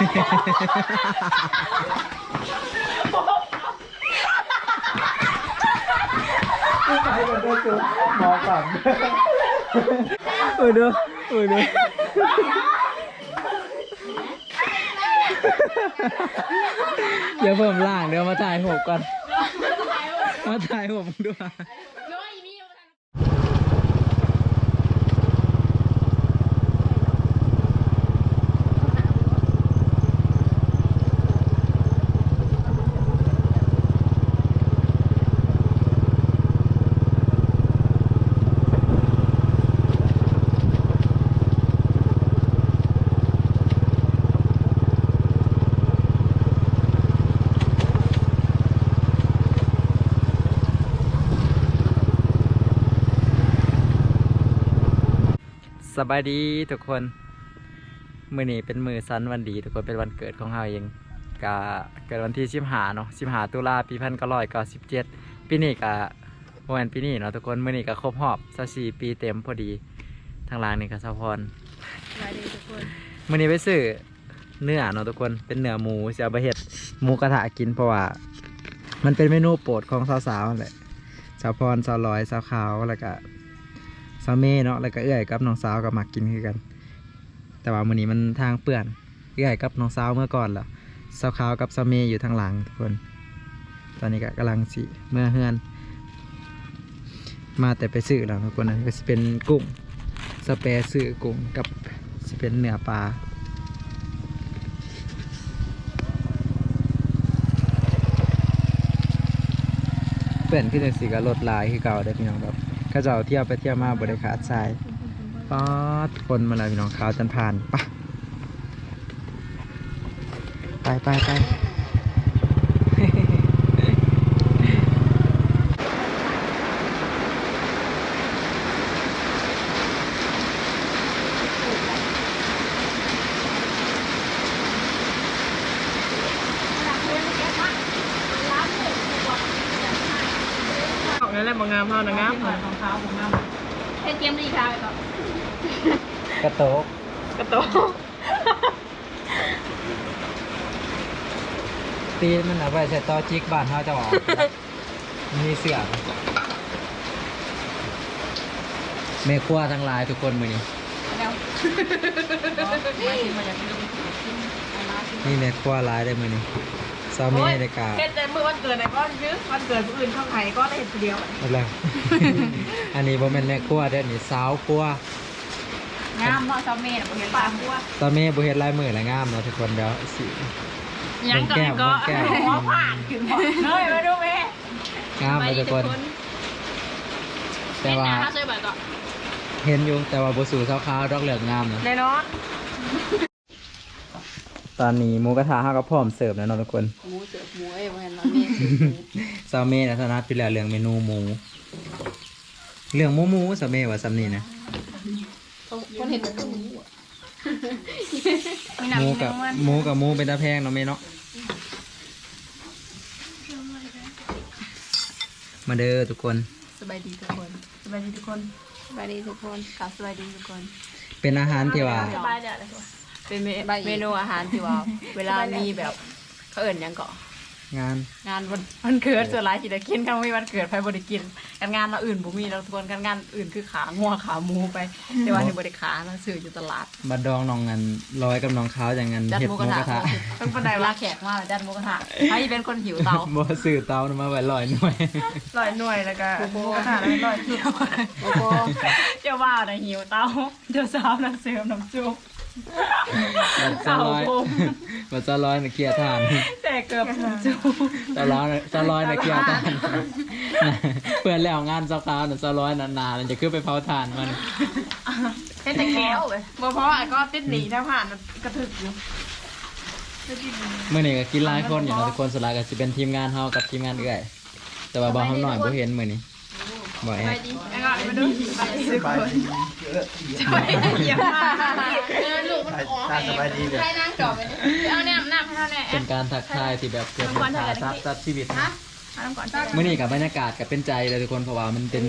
มองก่อนโอ้ยเด้อโอ้ยเด้อเดี๋ยวเพิ่มล่างเดี๋ยวมาถ่ายผมก่อน มาถ่ายผมด้วย สบายดีทุกคน มือนี้เป็นมือสันวันดี ทุกคนเป็นวันเกิดของเราเองกะเกิดวันที่สิบหาเนาะสิบหาตุลาปีพันเก้าร้อยเก้าสิบเจ็ดปีนี้กะวันปีนี้เนาะทุกคนมือนี้กะครบรอบสัสี่ปีเต็มพอดีทางล่างนี่กะสะพรสวัสดีทุกคนมือนี้ไปซื้อเนื้อเนาะทุกคนเป็นเนื้อหมูเสียบะเห็ดหมูกระทะกินเพราะว่า มันเป็นเมนูโปรดของสาวๆนั่นแหละสาวพรสาวลอยสาวขาวแล้วก็ สาวเม่เนาะแล้วก็เอื้อยกับน้องสาวก็มักกินคือกัน แต่ว่ามื้อนี้มันทางเปื่อนเอื้อยกับน้องสาวเมื่อก่อนล่ะสาวขาวกับสาวเม่อยู่ทางหลังทุกคน ตอนนี้ก็กำลังสิเมื่อเฮือน มาแต่ไปซื้อแล้วทุกคนนะก็สิเป็นกุ้งสเปรซื้อกุ้งกับสิเป็นเนื้อปลาเปลี่ยนขึ้นจากสีก็ลดลายคือเก่าได้อพี่น้องแบ บก็จะเอาเที่ยวไปเที่ยวมาบริขาดทรายป๊อดคนมาแล้วพี่น้องขาวจันผ่านปะไปไปไปของนั่นแหละบางงามเท่านะงาม ของเขาของงามเฮ็ดเกมดีค่ะไปก่อนกระโตกกระโตตีนมันเอาไปใส่ต่อจิกบ้านเขาจะออก มีเสือกเมฆัวทั้งหลายทุกคนมือนี้ แล้วไม่กินมาอย่างนี้นี่เมฆัวหลายได้มือนี้ ซามีในกาเฮ็ดแต่มือวันเกิดไหนก็ยื้อวันเกิดผู้อื่นเข้าไห้ก็ได้เห็นคนเดียวเอาแล้วอันนี้บ่แม่นแม่ครัวเด้อนี่สาวครัวงามเนาะซอมเม่น่ะบ่เห็นปากบัวตาเม่บ่เฮ็ดลายมือละงามเนาะทุกคนเดี๋ยวสิยังก่อนก็แก้มหัวผ่านขึ้นหมดเลยมาดูแม่งามเลยทุกคนแต่เป็นหว่าน้าถ้าช่วยบ่ก่อนเห็นอยู่แต่ว่าบ่สู่สาวขาวดอกเหลืองงามเนาะแน่นอน ตอนนี้หมูกระทะเฮาก็พร้อมเสิร์ฟแล้วเนาะทุกคน หมูเสือหมูเอ้ยบ่เห็นซอมเม่ซาวเม่นะถนัดอยู่แล้วเรื่องเมนูหมู เรื่องหมูหมูซาวเม่ว่าซำนี้นะ คนเห็นแต่หมูอะมีหมูน้ำกับมันหมูกับหมูเป็นตาแพงเนาะแม่เนาะ มาเด้อทุกคน สบายดีทุกคนสบายดีทุกคนสวัสดีทุกคนค่ะสวัสดีทุกคน เป็นอาหารที่ว่า สบายเด้อทุกคน เป็นเมเมนูอาหารที่ว่า เวลามีแบบเขาเอิ่นหยังเกาะงาน งานวันวันเกิดส่วนหลายที่ได้กินกันไม่วันเกิดไปบริกินกันงานเราอื่นบุมีเราทุกคนกันงานอื่นคือขางัวขาหมูไป แต่ว่าในบริขาเราซื้ออยู่ตลาดบัดดองน้องงันร้อยกับน้องขาวอย่างงันจัดเห็ดหหมูมูกระกระทะทะเป็นคนใดเวลาแขกมาจัดหมูกระทะให้เป็นคนหิวเตาบ่สื่อเตามาไว้ลอยหน่วยลอยหน่วยแล้วก็หมูกระทะแล้วลอยจุดโอ้โหเจ้าว่านะหิวเตาเจ้าสาวนักเสริมน้ำจุ๊บ บัดจะร้อยเต่าโกงบัดจะร้อยนะเกียร์ทานแต่เกือบน้ำจุ๊บจะร้อยน่ะจะร้อยนะเกียร์ทานเพื่อนแล้วงานเจ้าขาวน่ะจะร้อยนานๆมันจะขึ้นไปเผาทานมันเห็นแต่แก้วเลยบ่เพราะว่าก็ติดหนีถ้าผ่านกระถึกอยู่เมื่อนี้ก็กินหลายคนอยู่เนาะทุกคนสุดท้ายก็สิเป็นทีมงานเฮากับทีมงานเอื้อยแต่ว่าบ่เฮาหน่อยบ่เห็นมื้อนี้ บ่แอไปบดีแล้วก็มาดูไปซื้อคนเยี่ยมมากเออลูกมันออกให้สบายดีเลยให้นั่งจอบไปนี่เอาน้ำน้ำให้เท่าไหร่เป็นการทักทายที่แบบเกิดเป็นชาซับซับชีวิตนะเอาน้ำก่อนมื่อนี้กับบรรยากาศกับเป็นใจเลยทุกคนเพราะว่ามันเป็น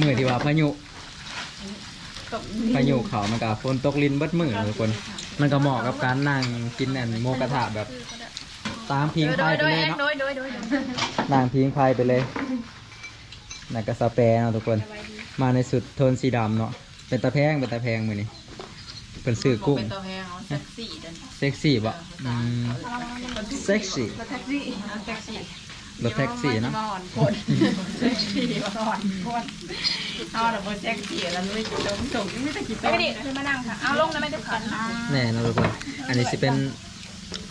มือที่ว่าพายุตตกพายุเขามันก็ฝนตกลินเบิดมือทุกคน มันก็เหมาะกับการนั่งกินอันโมกระทะแบบตามพิงไฟไปเลยเนาะโดยโดยโดยนั่งพิงไฟไปเลย นั่นก็สเปรย์เนาะทุกคน มาในสุดโทนสีดำเนาะ เป็นตะแพงเป็นตะแพงมือนี่เป็นซื้อกุ้งเป็นตัวแพงเอาเซ็กซี่เดินเซ็กซี่บ่อืมเซ็กซี่แท็กซี่แท็กซี่รถแท็กซี่เนาะนอนคนเซ็กซี่นอนคนเอาแต่บนแท็กซี่แล้วลุยจมจมไม่ได้กี่ตัวไม่ดิคือมานั่งค่ะเอาลงแล้วไม่ได้ขันแน่เนาะทุกคน อันนี้สิเป็น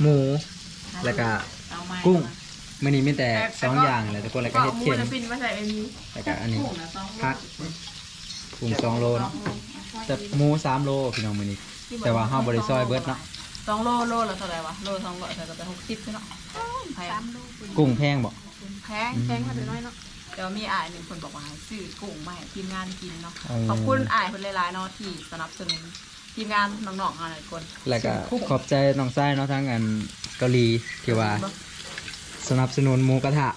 หมู แล้วก็กุ้ง มื่อนี้มีแต่สองอย่างเลยทุกคนแล้วก็เห็ดเข็มปินมาใส่เอ็มแล้วก็อันนี้พักกุ้งสองโลเนาะแต่หมูสามโลพี่น้องมื่อนี้ แต่ว่าห้าบริซอยเบิร์ดเนาะสองโลโลละเท่าไหร่วะโลสองโลใส่ก็ไปหกสิบใช่เนาะแพงกุ้งแพงบ่แพงแพงมาเดี๋ยวน้อยเนาะเดี๋ยวมีอ่ายหนึ่งคนบอกว่าให้ซื้อกุ้งมาให้ทีมงานกินเนาะเออขอบคุณอ่ายคนหลายๆเนาะที่สนับสนุนทีมงานน้องๆอะไรคน แล้วก็ขอบใจน้องไส้เนาะทั้งอันเกาหลีที่ว่า สนับสนุนหมูกระทะ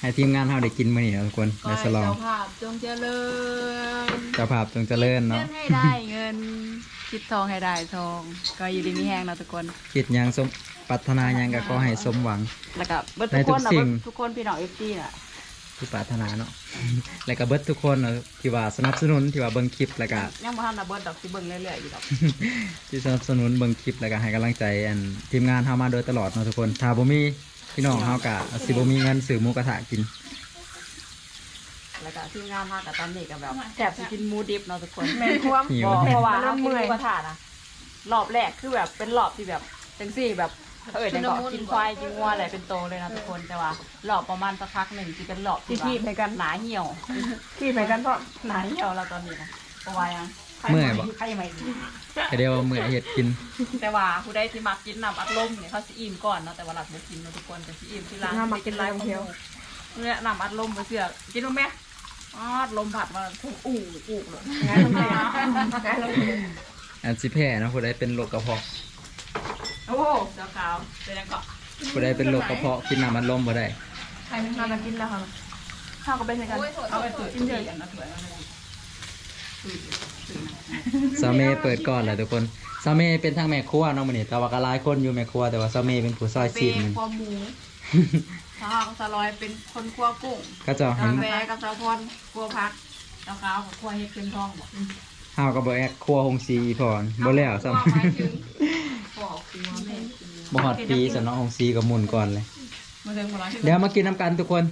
ให้ทีมงานเราได้กินมื้อนี้เนาะทุกคนก็ได้ให้สลองเจ้าภาพจงเจริญเจ้าภาพจงเจริญเงิเนาะนให้ได้เงิน คิดทองให้ได้ทอง ก็อยู่ดีมีแห้งเนาะทุกคน คิดหยังสมปรารถนาหยังก็ขอให้สมหวัง แล้วก็เบิดในทุกทุคกนนะสิ่ง เบิดทุกคนพี่น้องเอฟซีน่ะ ที่ปรารถนาเนาะ แล้วก็เบิดทุกคนเนาะที่ว่าสนับสนุนที่ว่าเบิ่งคลิปแล้วก็ยังบ่ทันน่ะเบิดดอกสิเบิ่งเรื่อยๆอยู่ดอกที่สนับสนุนเบิ่งคลิปแล้วก็ให้กำลังใจอันทีมงานเฮามาโดยตลอดเนาะทุกคนถ้าบ่มีพี่น้องเฮาก็สิบ่มีเงินซื้อหมูกระทะกิน แล้วก็ทีมงานมากับตอนนี้ก็แบบแทบสิกินหมูดิบเนาะทุกคนแม่ควมหิวบอกเพราะว่าเริ่เรามกินเมื่หอยมูกระทะนะรอบแรกคือแบบเป็นรอบที่แบบจังซี่แบบ เออจังก็กินควายกินวัวอะไรเป็นโตเลยนะทุกคนแต่ว่ารอบประมาณสักพักหนึ่งที่เป็นรอบที่ที่ว่าที่ไปกันหนาเหี่ยวที่ไปกันเพราะหนาเหี่ยวแล้วตอนนี้นะเพราะว่ายังเมื่อยบ่ใครยังไม่ก็เดียวว่าเมื่อยเฮ็ดกิน แต่ว่าผู้ใดที่มักกินน้ำอัดลมเนี่ยเขาสิอิ่มก่อนเนาะแต่ว่าหลักบ่กินเนาะทุกคนแต่สิอิ่มที่ร้านสิกินไรของเที่ยวเนี่ยน้ำอัดลมบ่เชื่อกินบ่แม่อ๋อลมผัดมาถูกอู้อู้เลยงานลงไปงานลงไปอันสิแพ้เนาะผู้ใดเป็นโรคกระเพาะ โอ้เจ้าขาวเป็นยังเกาะผู้ใดเป็นโรคกระเพาะกินน้ำมันลมบ่ได้ใครนอนมากินแล้วค่ะข้าวก็เป็นกันเอาไปตุ๋ยกินเฉยกันนะตุ๋ยซาเมเปิดก่อนแหละทุกคนซาเมเป็นทั้งแม่ครัวเนาะมื้อนี้แต่ว่าก็หลายคนอยู่แม่ครัวแต่ว่าซาเมเป็นผู้ซอยเป็ซีนนมันความหมูสาวกับสลอยเป็นคนคั่วกุ้งก็จะเห็กานแฟกับสาวพรคั่วพักเจ้าขาวกับคั่วเห็ดเค็มทองบอก เฮาก็บ่แอกครัวหงสีอีพรบ่แล้วซ้ำคั่วคั่วแม่บ่ฮอดปีซะเนาะหงสีก็หมุนก่อนเลย มาเดินมาล้างเดี๋ยวมากินน้ำกันทุกคน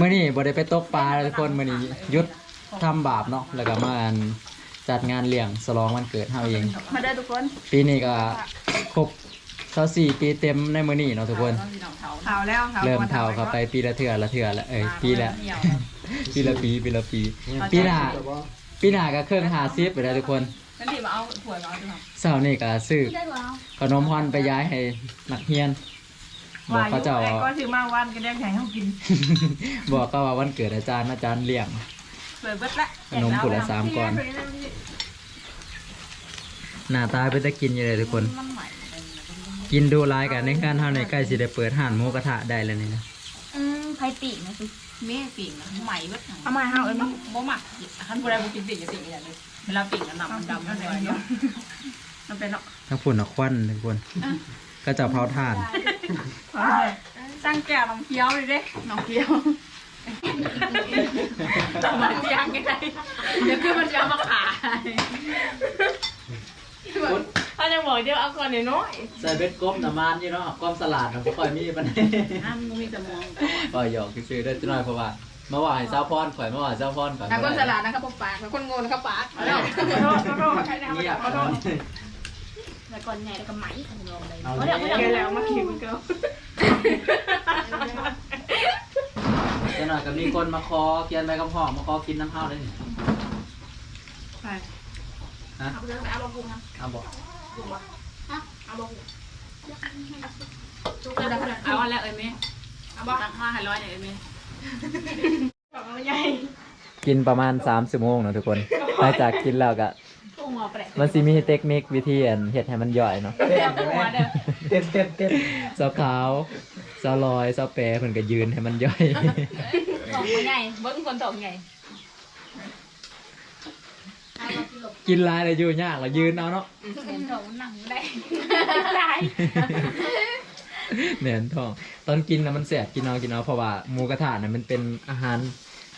มื้อนี้บ่ได้ไปตกปลาเลยทุกคนมื้อนี้หยุดทำบาปเนาะแล้วก็มาอันจัดงานเลี้ยงฉลองวันเกิดเฮาเอง มาได้ทุกคนปีนี้ก็ครบ24ปีเต็มในมื้อนี้เนาะทุกคนข่าวแล้วเริ่มเท่าเข้าไปปีละเทื่อละเทื่อละเอ้ยปีละ ปีละปีปีละปีปีหน้า ปีหน้าก็เครื่องหาซิปไปแล้วทุกคนนั่นที่มาเอาถั่วมาเอาดูเสาร์นี้ก็ซื้อขนมฮอนไปย้ายให้นักเรียน บอกเขาเจ้าก็ถือมาวันก็ได้แข่งเขากินบอกเขาว่าวันเกิดอาจารย์อาจารย์เลี้ยง เปิดเบิดละขนมผุละสามก้อน หน้าตาเป็นตะกินอยู่เลยทุกคน มันใหม่กินดูร้ายกันในการเท่าในใกล้สิได้เปิดห้านหมูกระทะได้แล้วนี่นะอืมไผปีกนะสิ แม่ปิ่งใหม่เว้ยเอามาเฮาเอ้ยมั้งบ่หมักท่านผู้ใดบ่กินปิ่งจะปิ่งอย่างนี้เวลาปิ่งกันหนัมันดำมันเลยเนาะมันเป็นเนาะทั้งฝุ่นทั้งควันทุกคนก็จะเผาถ่านสร้างแก้วน้ำเคี้ยวเลยเด้น้ำเคี้ยวมาเจียงไงเดี๋ยวคือมันจะเอามาขาย ถ้าจะบอกเดี๋ยวเอาก่อนหน่อยน้อยใส่เบ็ดกบน้ำมันอยู่เนาะกบสลัดนะค่อยมีปัญหาอ้ามมีสมองก็หยอกซื้อได้จังหน่อยเพราะว่าเมื่อวานให้เจ้าพรข่อยเมื่อวานเจ้าพรข่อยนักคนสลัดนะครับพวกปากนักคนโง่นะครับปากขอโทษขอโทษใครทำเงียบขอโทษแล้วก่อนใหญ่แล้วก็ไหมลองเลยเอาเดี๋ยวเลยแกแล้วมาคิวเกิลจังหน่อยก็มีคนมาคอเกียนใบกำหอมมาคอกินน้ำข้าวได้นี่ใช่ฮะเอาเรื่องเอาลงพุงนะเอาบอก เอาลงเอาอะไรเอ้ยแม่เอาบ้างมาห้ร้อยอย่างเอ้ยแม่บอกเอาใหญ่กินประมาณ3ชั่วโมงนะทุกคนหลังจากกินแล้วก็พุงหัวแปลกมันสิมีเทคนิควิธีอันเฮ็ดให้มันย่อยเนาะเต็มหัวเด้อเต้นเต้นเต้นสาวขาวสาวลอยสาวแปรเพิ่นก็ยืนให้มันย่อยถองใหญ่เบิ้งคนถองใหญ่ กินหลายเลยอยู่ยากเลยยืนเอาเนาะเห็นของหนังได้เหนียนทอง ตอนกินนะมันแสบกินเอากินเอาเพราะว่าหมูกระทะนะมันเป็นอาหาร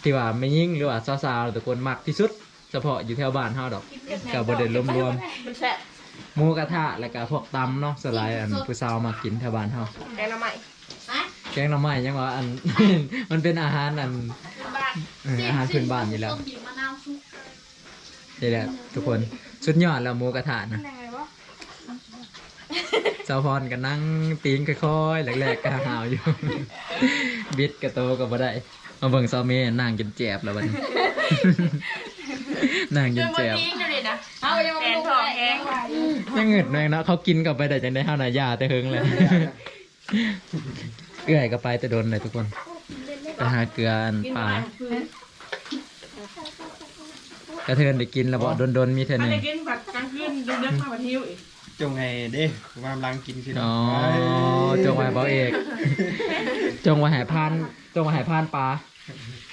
ที่ว่าไม่ยิ่งหรือว่าสาวๆทุกคนมักที่สุด เฉพาะอยู่แถวบ้านเฮาดอกกับบไดรวมรวมมันแซ่บๆหมูกระทะแล้วก็พวกตำเนาะสไลด์อันผู้สาวมากินแถวบ้านเฮาแกงละใหม่แกงหน่อไม้ยังว่าอัน มันเป็นอาหารอันเอออาหารพื้นบ้านอยู่แล้ว ต้มบีบมะนาวซุป นี่แหละทุกคนสุดยอดแล้วหมูกระทะนะสาวพรก็นั่งตีนค่อยๆแรกๆก็หาวอยู่ บิดกระโตก็บ่ได้มาเบิ่งซาวเมย์นั่งกินแจบแล้วบัดนี้ นั่งกินแจบเอาไปยังแกไม่งรู้ทองแกงยังเหงึดหน่อยเนาะเขากินกลับไปแต่จังได้ห้าวนายาแต่เฮงเลยเอื้อยก็ไปแต่โดนเลยทุกคนไปหาเกลืออันปลา กระเทือนได้กินแล้วบ่โดนๆมีเท่าอันนึงนี้กินแบบกลางคืนดึกๆมาบัดหิวอีกจงไงเด้กำลังกินสิอ๋อจงไว้เบาเอก จงไว้หายพานจงไว้หายพานปลา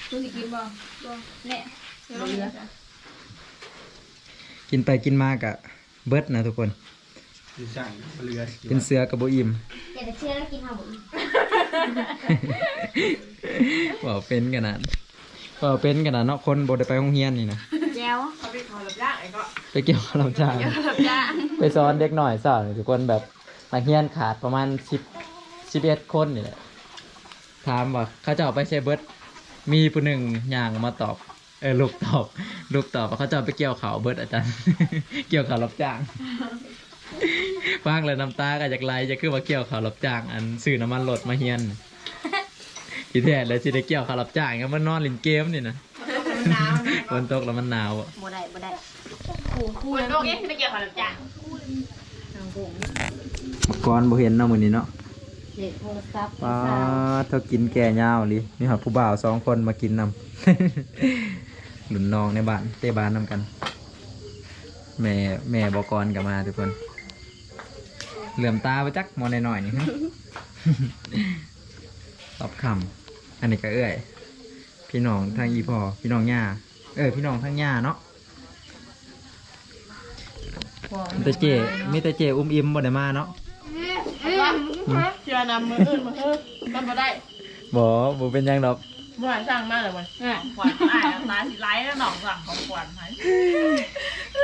คุณสิกินบ่บ่เนี่ยเรือกินไปกินมากะเบิดนะทุกคน สิสั่งเรือเป็นเสือกับโบอิ่มอยากจะเชื่อแล้วกินข้าวบ่บอกเป็นกันนะบอกเป็นกันนะเนาะคนโบได้ไปโรงเรียนนี่นะแจ้วเขา ไปขอรับย่างไอ้ก็ไปเกี่ยวกับลำจางแบบจ้าไปสอนเด็กหน่อยสอนทุกคนแบบนักเรียนขาดประมาณสิบสิบเอ็ดคนนี่แหละถามว่าเขาจะเอาไปใช้เบิร์ดมีผู้หนึ่งย่างมาตอบ เออลูกตอบลูกตอบว่าเขาจะเอาไปเกี่ยวเขาวเบิร์ดอาจารย์ เกี่ยวเขาวรับจ้างฟังเลยน้ำตาก็จากไหลจะคือว่าเกี่ยวเขาวรับจ้าง อันซื้อน้ำมันรถมาเฮียนทีแท้แล้วสิได้เกี่ยวเขาวรับจ้างก็มันนอนเล่นเกมนี่นะ หนาวนะฝนตกแล้วมันหนาวอะบ่ได้บ่ได้คูณโลกเอ๊ะไม่เกี่ยวกับรับจ้างก่อนบ่เห็นเนาะมื้อนี้เนาะเด็กโทรศัพท์ป้าดเธอกินแก่ยาวลิมีหอดผู้บ่าวสองคนมากินนำหลุนน้องในบ้านเต้บ้านนำกัน แม่แม่บอกรกับมาทุกคน เหลื่อมตาไปจักมองหน่อยๆนี่ฮะตอบคำอันนี้ก็เอ้อย พี่น้องทางอีพอพี่น้องย่าเออพี่น้องทางย่าเนาะมีแต่เจมีแต่เจอุ้มอิ่มบ่ได้มาเนาะเชื่อนำมืออื่นมาเฮ้ยมันบ่ได้บ่บ่เป็นหยังดอกบ่หวานสั่งมากเลยวันขวัญอ่ายน้ำตาสิไหลแล้วหนองสั่งของขวัญให้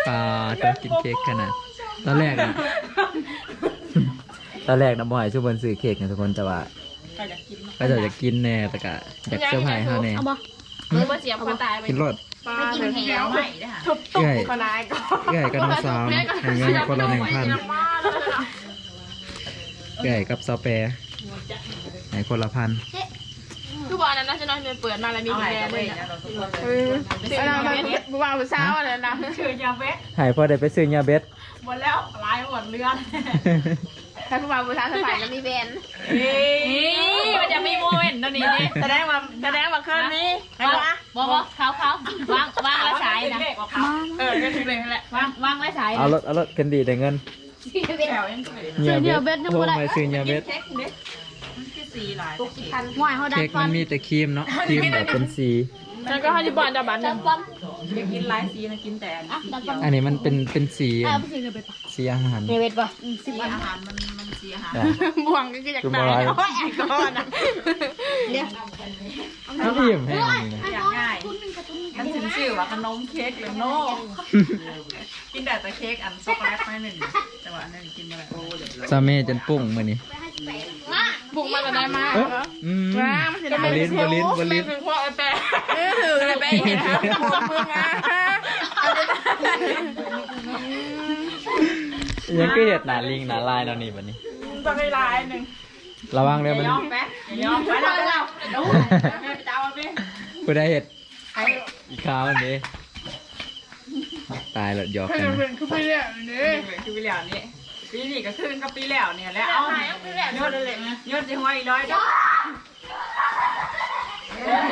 ปลาตัวกินเค้กขนาดตอนแรกอะตอนแรกนะบ่อยช่วยเพิ่นซื้อเค้กนะทุกคนแต่ว่า ก็อยากกินก็จะอยากกินแน่แต่ก็อยากเซอร์ไพรส์เฮาแน่เอาบ่เออบ่เสียบคนตายไปกินรสปลาไม่กินแหเดี๋ยววใหม่ได้ค่ะทุบตุ๊เอ้กยขนายก่อนเอ้ยกับน้องสาวนะให้เงินคนละหนึ่งพันเอ้ยกับซอแปรให้คนละพันคือบอกอันนั้นนะจะนอนเปิดมาแล้วมีเอาแบไหนรจะนด์ไปเลยเนี่นะยเราทุกคนเออสิ่งนั้นมันผู้บ่าวผู้สาวอะไรนะชื่อยาเวทให้พ่อได้ไปซื้อยาเบ็ดหมดแล้วลายหมดเลือน ถ้าผู้บ่าวผู้สาวสบายแล้วมีแบรนด์นี่มันจะมีโมเมนต์ตัวนี้นี่แสดงว่าแสดงว่าคืนนี้ไอ้วะบ่บ่เขาเขาวางวางแล้วสายนะเออก็ถึงเลยนั่นแหละวางวางแล้วสายเอารถเอารถกันดีได้เงินแถวยังยาเบ็ดโทรมาซื้อยาเบ็ดเค้กนี่มันคือสีลายเค้กห่วยเขาดัเค้ดกฟัมันนมีแต่ครีมเนาะครีมแบบเป็นสี แล้วก็ให้ที่บ้านจะบัตรหนึ่งฟันอยากกินลายสีนะกินแต่อะดัดฟันอันนี้มันเป็นเป็นสีอะไปซื้อเบ็ดปะสีอาหารเบ็ดปะสีอาหารมันมันสีอาหารอะบ่วงก็คืออยากตายโอ้ยไอ้ก้อนอะเนี่ยมันอิ่มให้อันนี้นะอยากง่ายมันถึงชื่อว่าขนมเค้กหรือโน่กินแต่แต่เค้กอันช็อกโกแลตไม่หนึ่งแต่ว่าอันนึงกินมาแล้วซาเม่จนปุ้งมื้อนี้ บุกมาจะได้มาเอ้ออืมว้ามันจะได้บลิ้นบลิ้นบลิ้นเป็นพวกไอ้แปะเออถืออะไรไปเห็นครับพวกมึงอะยังก็เห็ดหนาลิงหนาลายแล้วนี่บัดนี้ต้องให้ลายหนึ่งระวังเด้อมันยอมแป๊ะยอมไปแล้วแล้วดูแม่ไปเจ้าไปผู้ได้เห็ดอีกคราวอันนี้ตายแล้วหยอกให้กันมันนะเป็นคือไปเรื่อยนี่คือปีแล้วนี่ ปีนี้ก็ขึ้นกับปีแล้วเนี่ยแล้วเอายอดเลยยอดจะห้อยร้อยจ้ะ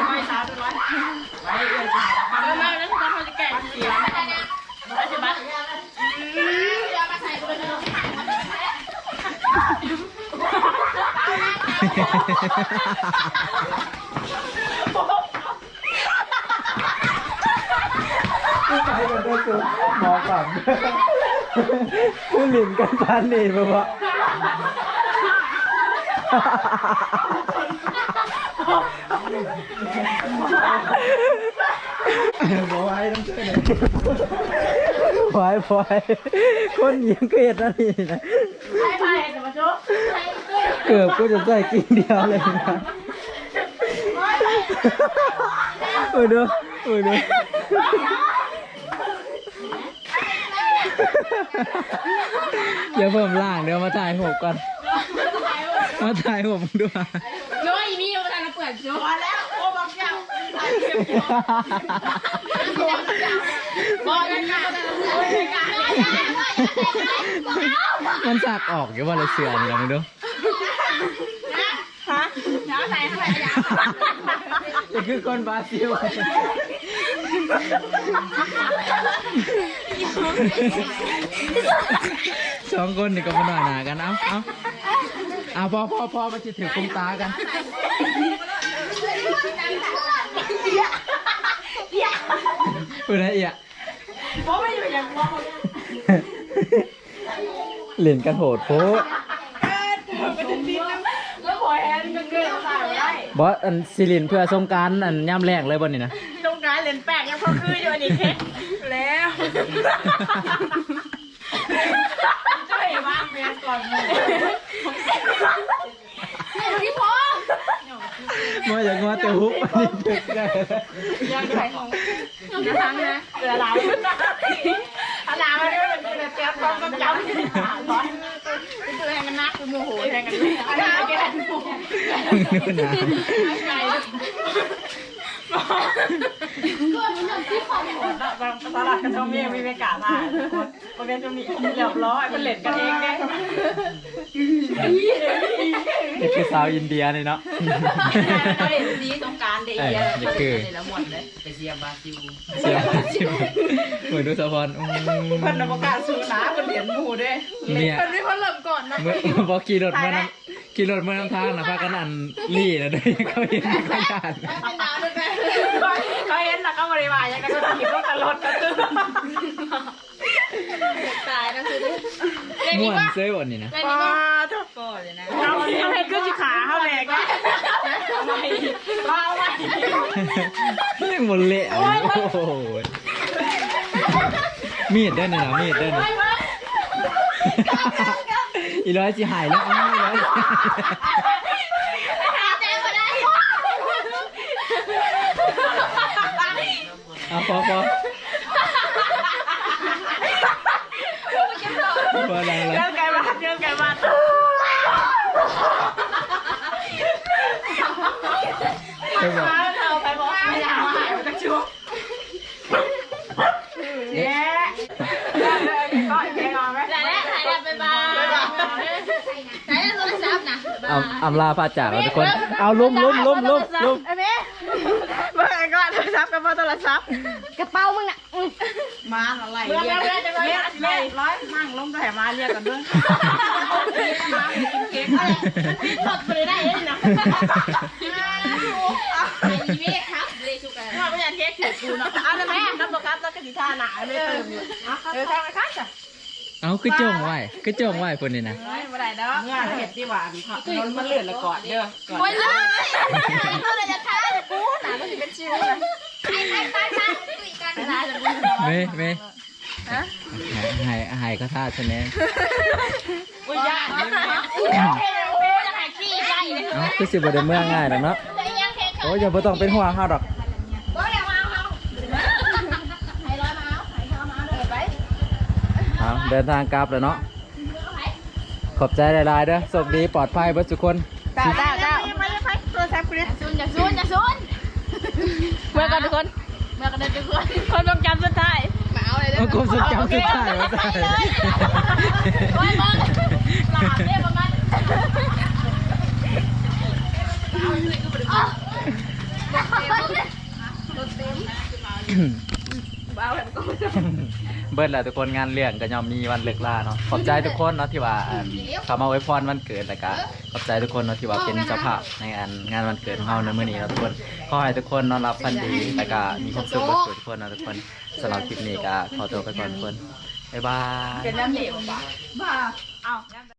ห้อยสาวร้อยไว้เอื้อจะหายเออมาแล้วทุกคนเขาจะแกะปันเสียงแล้วจะบัดไกันด้วยสูหมอฝั่ง คือหลินกันปานนี่บ่บ่บ่ไหวน้ำเชื่อเลยไหวไหวคนเหียงเกลียดนะนี่นะไปไปจะมาจุ๊บเกือบกูจะใส่กินเดียวเลยนะโอ้ยดูโอ้ยดู เดี๋ยวเพิ่มล่างเดี๋ยวมาถ่ายผมก่อน มาถ่ายผมด้วยน้อยมีเอาทางเปิดโจ้มาแล้วโอ้บักยังบอกกันนะมันสักออกอยู่ว่าเลยเสือนี่ลองดูน้าใส่เท่าไหร่ยานี่คือคนบราซิล สองคนนี่ก็มาหน่อยหนากันเอาเอาเอาพอพอพอมาจะถือคุมตากันเป็นไรเอียเพราะไม่อยู่อย่างว่าเหรียญกันโหดโพดแล้วพอแอนก็เกินใส่ได้บอสอันซิลินเพื่อสงกรารอันย่ำแรกเลยบนนี่นะตรงกลาง เลนแปลกยังพอคืออยู่อันนี้เค้กแล้วช่วยว่างเมียก่อนมือพี่พ่อมาอย่างงอแต่ฮุบอันนี้ถึกได้ยังใส่ของนะทั้งนะเสือลาวอาลาวมันเป็นเสือเปียกต้องต้องจำที่ขาร้อนเป็นตัวแทนกันนักเป็นโมโหแทนกันอาลาวแกนู่นนะไก่ตลาดกระมเมียมีเมกามาคนเป็นจะมีเรียบร้อยมันเล่นกันเองเนี่ยนี่คือสาวอินเดียนี่เนาะเขาเห็นสีสงการเดียเอ้ยนี่คือละหมดเลยไปเสียชิวเหมือนดูสะพอนอืมคนอวกาศสูนาคนเหรียญหมูด้วยเนี่ยมันไม่คนเริ่มก่อนนะเมื่อบอกขี่รถมาน้ำขี่รถมาน้ำทางนะพากันอันลี่นะด้วยเขาเห็นเขาญาติเป็นดาวด้วยกัน เขาเห็นแล้วก็บริวารยังไงก็คิดว่าตลดก็คือตายนะคือม่วนเซ้ยบนนี่นะแต่นี่ก็ทุกคนเลยนะเราเขาเห็นก็จะขาเขาแหลกก็ไม่ว่าไม่ยังบนเละโอ้โหมีดเด้อนนี่นะมีดเด้อนนี่อีร้อยสิหายแล้วอ้าวอีร้อยสิ ใจมาได้ เอาพอพอดังแล้วเรื่องไก่บ้านเรื่องไก่บ้านไปบอกเราไปบอกไม่อยากมาหายไปชั่วแย่ก็แย่งอนไหมแต่แล้วถ่ายแล้วบ๊ายบายถ่ายแล้วโทรศัพท์นะอำลาพาจากแล้วทุกคน เอาลุ่มลุ่มลุ่มลุ่มลุ่ม โทรศัพท์กระเป๋ามึงน่ะมาอะไรเรียกเรียกจะเรียกเรียกร้อยมั่งลงไปมาเรียกกันด้วยมากินเค้กอะไรสดไปเลยได้เลยนะไอ้เว้ครับเลยชุกันมาไม่อยากเค้กถือกูเนาะเอาแต่แม่ครับบอกครับแล้วก็สีท่าหนาไม่เติมอยู่เออทางไหนคะจ้ะเอาคือจ้องไว้คือจ้องไว้คนนี้นะไม่ได้แล้วเมื่อเห็ดดีหวานค่ะนนมันเลื่อนละก่อนเด้อก่อนโอ้ยเลยเขาเลยจะท้ากูหนาก็จะเป็นชิว นะไอ้ไอ้ตายตายตุยกันนะจะเป็นเมย์เมย์หายหายเขาท่าชนะอุ้ยยากโอ้ยจะหายขี้ไก่เลยเอาคือสิบ่ได้เมื่อง่ายหรอกเนาะแต่ยังเค้กโอ้ยอย่าบ่ต้องเป็นห่วงเฮาดอกก็เดี๋ยวมาเอาไอ้ร้อยมาเอาไอ้ข้าวมาเลยไปเอาเดินทางกลับแล้วเนาะขอบใจหลายๆเด้อโชคดีปลอดภัยเบิดทุกคนจ้าจ้าจ้าไม่ได้ไปโทรศัพท์กูเนี่ยซุนอย่าซุนอย่าซุน มื่อกันทุกคน เมื่อกันเดินทุกคนคนต้องจำสุดท้ายมาเอาเลยเด้เอาอกบสุดจำสุดท้ายว่าใส่โอ้ยมึงหลาบเรียกประมาณรถเต็มเบิ เบิดแหละทุกคนงานเลี้ยงก็ยอมมีวันเลิกลาเนาะขอบใจทุกคนเนาะที่ว่าอ่าเขามาไว้พรวันเกิดแล้วก็ขอบใจทุกคนเนาะที่ว่าเป็นเจ้าภาพในงานงานวันเกิดของเราในมื้อนี้เนาะทุกคนขอให้ทุกคนนอนรับฝันดีแล้วก็มีความสุขกับทุกคนเนาะทุกคนสำหรับคลิปนี้ก็ขอตัวไปก่อนทุกคนบ๊ายบาย เป็นน้ำเหลวบ้าเอา